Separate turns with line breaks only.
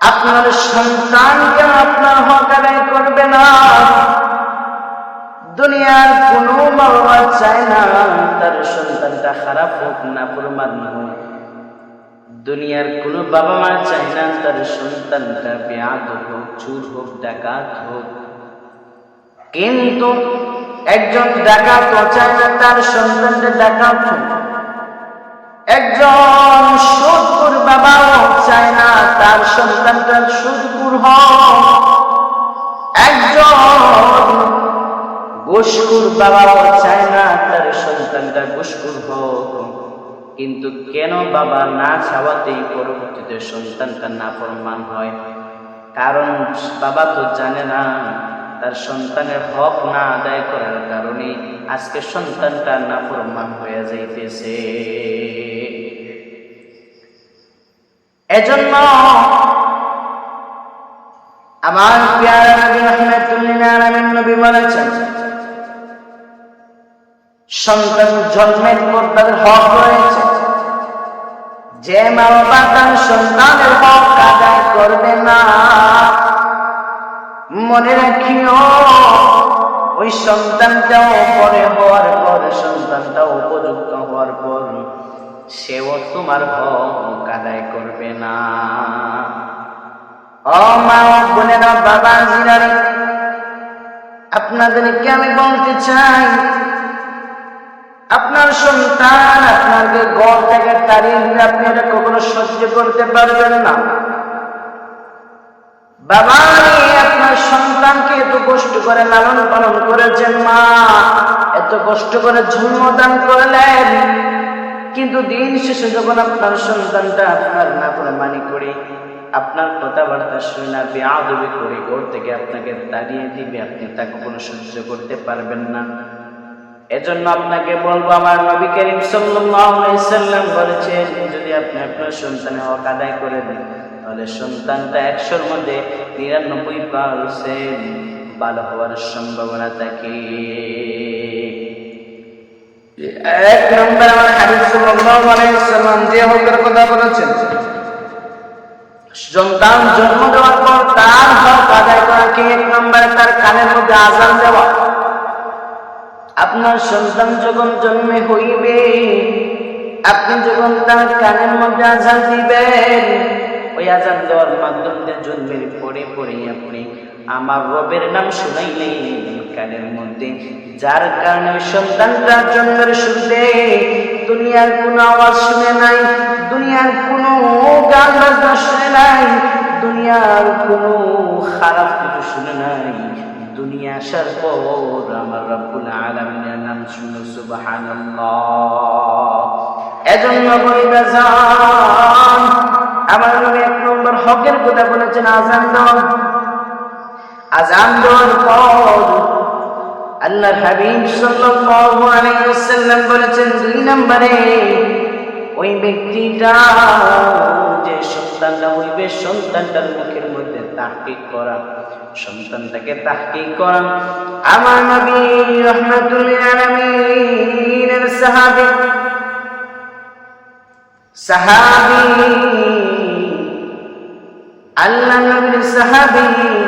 আপনার সন্তানকে আপনার হক আদায় করবে না। দুনিয়ার কোনো মা বাবা চায় না, তার সন্তানটা খারাপ হোক না, প্রমাণ হোক। দুনিয়ার কোনো বাবা মা চায় না, তার সন্তানটা বেয়াদ হোক, চুর হোক, ডাকাত হোক। কিন্তু একজন ডাকাত চায় তার সন্তানটা ডাকাত হোক। একজন সন্তানটা সুদপুর একজন ঘুষখুর বাবাও চায় না তার সন্তানটা ঘুষখুর হোক। কিন্তু কেন বাবা না চাওয়াতেই পরবর্তীতে সন্তানটা না প্রমাণ হয়? কারণ বাবা তো জানে না, তার সন্তানের হক না আদায় করার কারণে আজকে সন্তানটা না প্রমাণ হয়ে যাইতেছে। এজন্য আমার পেয়ারা নবী রহমাতুল্লিল আলামিন নবী বলেছেন, সন্তান জন্মের পর তাদের হক রয়েছে। যে মা বাবা তার সন্তানের হক আদায় করবে না, মনে রাখিও, ওই সন্তানটাও পরে হওয়ার পর, সন্তানটাও উপযুক্ত হওয়ার পর, সেও তোমার হক আদায় করবে না। মা বোনেরা আমি বলতে চাই আপনার সন্তান আপনাকে গড় থেকে আপনি এটা কখনো সহ্য করতে পারবেন না। বাবা আপনার সন্তানকে এত কষ্ট করে লালন পালন করেছেন মা এত কষ্ট করে জন্মদান করলেন, কিন্তু দিন শেষে যখন আপনার সন্তানটা আপনার না করে মানি করে আপনার কথাবার্তা শুনে বেআবি করে ঘর থেকে আপনাকে তাড়িয়ে দিবে, আপনি তা কখনো সহ্য করতে পারবেন না। এজন্য আপনাকে বলব, আমার নবী করিম সাল্লাম বলেছেন, যদি আপনি আপনার সন্তানের হক আদায় করে দেন, তাহলে সন্তানটা একশোর মধ্যে নিরানব্বই পার্সেন্ট ভালো হওয়ার সম্ভাবনা থাকে। এক নম্বর, আমার আলাইহি সাল্লাম যে হকের কথা বলেছেন সন্তান জন্ম দেওয়ার পর তার হক আদায় করা কি এক নম্বরে? তার কানের মধ্যে আজান দেওয়া। আপনার সন্তান যখন জন্মে হইবে, আপনি যখন তার কানের মধ্যে আজান দিবেন, ওই আজান দেওয়ার মাধ্যমে জন্মের পরে পরে আপনি আমার রবের নাম শুনাইলেন কানের মধ্যে। যার কারণে ওই সন্তানটা জন্মের শুরুতে দুনিয়ার কোনো আওয়াজ শুনে নাই, দুনিয়ার গান বাজনা শুনে নাই, দুনিয়ার কোনো খারাপ কিছু শুনে নাই। দুনিয়া আসার পর আমার রব্বুল আলামিনের নাম শুনো সুবহানাল্লাহ। এজন্য বলিবা যান আমার নবী এক নম্বর হকের কথা বলেছেন, আজান দাও আজান দেওয়ার পর আল্লাহ হাবিব সাল্লাল্লাহু আলাইহি ওয়াসাল্লাম বলেছেন, দুই নম্বরে ওই ব্যক্তিটা সন্তানটা হইবে, সন্তানটার মুখের মধ্যে তাহকিক করা। সন্তানটাকে তাহকিক করা। আমার নবী রহমাতুল আলামিনের সাহাবী সাহাবী, আল্লাহ নবীর সাহাবী